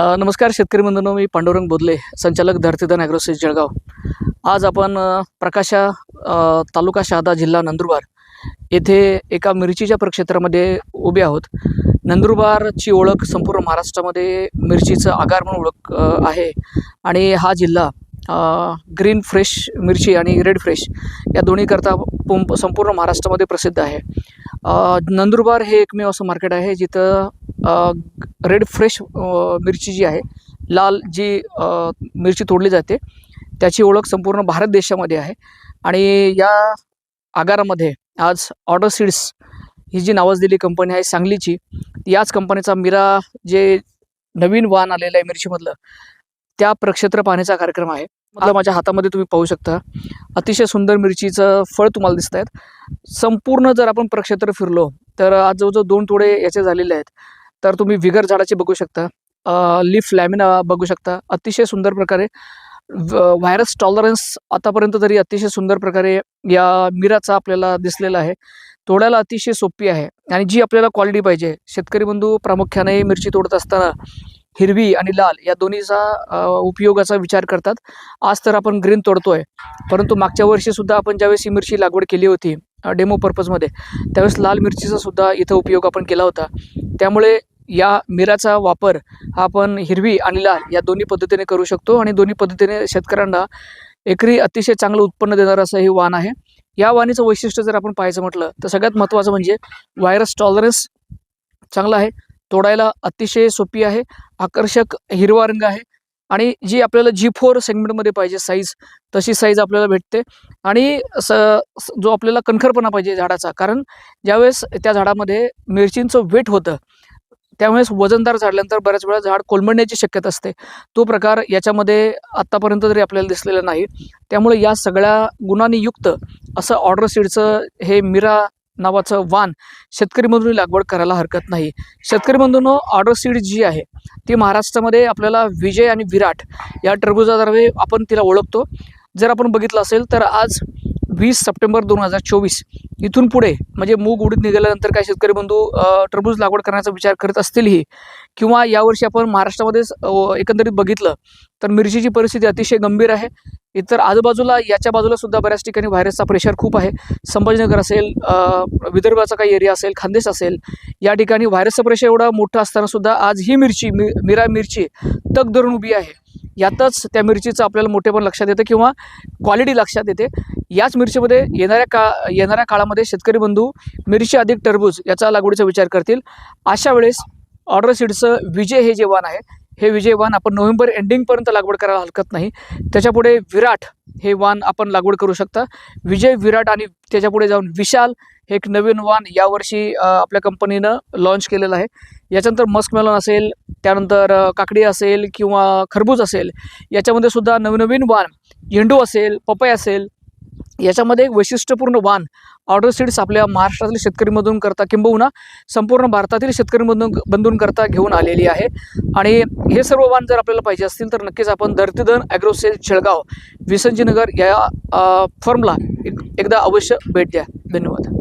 नमस्कार शेतकरी बंधूंनो मी पांडुरंग बोधले संचालक धरतीधन ॲग्रोसेस जळगाव. आज आपण प्रकाशा तालुका शहादा जिल्हा नंदुरबार येथे एका मिरचीच्या प्रक्षेत्रामध्ये उभे आहोत. नंदुरबारची ओळख संपूर्ण महाराष्ट्रामध्ये मिरचीचं आगार म्हणून ओळख आहे. आणि हा जिल्हा ग्रीन फ्रेश मिरची आणि रेड फ्रेश या दोन्हीकरता पुं संपूर्ण महाराष्ट्रामध्ये प्रसिद्ध आहे. नंदुरबार हे एकमेव असं मार्केट आहे जिथं रेड फ्रेश मिरची जी आहे लाल जी मिरची तोडली जाते त्याची ओळख संपूर्ण भारत देशामध्ये आहे. आणि या आगारामध्ये आज ऑर्डर सीड्स ही जी नावाजलेली कंपनी आहे सांगलीची याच कंपनीचा मिरा जे नवीन वाहन आलेलं आहे मिरचीमधलं त्या प्रक्षेत्र पाहण्याचा कार्यक्रम आहे. मला माझ्या हातामध्ये तुम्ही पाहू शकता. अतिशय सुंदर मिरचीचं फळ तुम्हाला दिसत आहेत. संपूर्ण जर आपण प्रक्षेत्र फिरलो तर आज जवळजवळ दोन तोडे याचे झालेले आहेत. तर तुम्ही विगर झाडाचे बघू शकता. लिफ लॅमिना बघू शकता. अतिशय सुंदर प्रकारे व्हायरस टॉलरन्स आतापर्यंत तरी अतिशय सुंदर प्रकारे या मिराचा आपल्याला दिसलेला आहे. तोडायला अतिशय सोपी आहे आणि जी आपल्याला क्वालिटी पाहिजे. शेतकरी बंधू प्रामुख्याने मिरची तोडत असताना हिरवी आणि लाल या दोन्हीचा उपयोगाचा विचार करतात. आज तर आपण ग्रीन तोडतोय. परंतु मागच्या वर्षीसुद्धा आपण ज्यावेळेस ही मिरची लागवड केली होती डेमो पर्पजमध्ये त्यावेळेस लाल मिरचीचा सुद्धा इथं उपयोग आपण केला होता. त्यामुळे या मिराचा वापर हा आपण हिरवी आणि लाल या दोन्ही पद्धतीने करू शकतो आणि दोन्ही पद्धतीने शेतकऱ्यांना एकरी अतिशय चांगलं उत्पन्न देणारं असं हे वाण आहे. या वाणीचं वैशिष्ट्य जर आपण पाहायचं म्हटलं तर सगळ्यात महत्त्वाचं म्हणजे व्हायरस टॉलरन्स चांगला आहे तोडायला अतिशय सोपी आहे आकर्षक हिरवा रंग आहे आणि जी आपल्याला जी फोर सेगमेंटमध्ये पाहिजे साईज तशी साईज आपल्याला भेटते. आणि स जो आपल्याला कणखरपणा पाहिजे झाडाचा कारण ज्यावेळेस त्या झाडामध्ये मिरचींचं वेट होतं त्यावेळेस वजनदार झाडल्यानंतर बऱ्याच वेळा झाड कोलमडण्याची शक्यता असते. तो प्रकार याच्यामध्ये आत्तापर्यंत तरी आपल्याला दिसलेला नाही त्यामुळे या सगळ्या गुणांनी युक्त असं ऑर्डर सीडचं हे मिरा नावाचं वाण शेतकरी बंधूंनी लागवड करायला हरकत नाही. शेतकरी बंधूंनो ऑर्डर सीड जी आहे ती महाराष्ट्रामध्ये आपल्याला विजय आणि विराट या टरबुजाद्वारे आपण तिला ओळखतो. जर आपण बघितलं असेल तर आज वीस सप्टेंबर दोन हजार चोवीस इथून पुढे म्हणजे मूग उडीत निघाल्यानंतर काय शेतकरी बंधू टरबूज लागवड करण्याचा विचार करत असतीलही किंवा यावर्षी आपण महाराष्ट्रामध्येच एकंदरीत बघितलं तर मिरचीची परिस्थिती अतिशय गंभीर आहे. इतर आजूबाजूला याच्या बाजूला सुद्धा बऱ्याच ठिकाणी व्हायरसचा प्रेशर खूप आहे. संभाजीनगर असेल विदर्भाचा काही एरिया असेल खानदेश असेल या ठिकाणी व्हायरसचं प्रेशर एवढा मोठं असताना सुद्धा आज ही मिरची मि मिरा मिरची तग धरून उभी आहे. यातच त्या मिरचीचं आपल्याला मोठेपण लक्षात येतं किंवा क्वालिटी लक्षात येते. याच मिरचीमध्ये येणाऱ्या का येणाऱ्या काळामध्ये शेतकरी बंधू मिरची अधिक टरबूज याचा लागवडीचा विचार करतील. अशा वेळेस ऑर्डर सीडचं विजय हे जे वाण आहे हे विजय वाण आपण नोव्हेंबर एंडिंगपर्यंत लागवड करायला हरकत नाही. त्याच्यापुढे विराट हे वाण आपण लागवड करू शकता. विजय विराट आणि त्याच्यापुढे जाऊन विशाल हे एक नवीन वाण यावर्षी आपल्या कंपनीनं लॉन्च केलेलं आहे. याच्यानंतर मस्क मेलॉन असेल त्यानंतर काकडी असेल किंवा खरबूज असेल याच्यामध्ये सुद्धा नवनवीन वाण झेंडू असेल पपई असेल याच्यामध्ये एक वैशिष्ट्यपूर्ण वाण ऑर्डर सीड्स आपल्या महाराष्ट्रातील शेतकरीमधून करता किंबहुना संपूर्ण भारतातील शेतकरीमधून बंधूंकरता घेऊन आलेली आहे. आणि हे सर्व वाण जर आपल्याला पाहिजे असतील तर नक्कीच आपण धरतीधन ॲग्रोसेल शेळगाव विसंजीनगर या फर्मला एक एकदा अवश्य भेट द्या. धन्यवाद.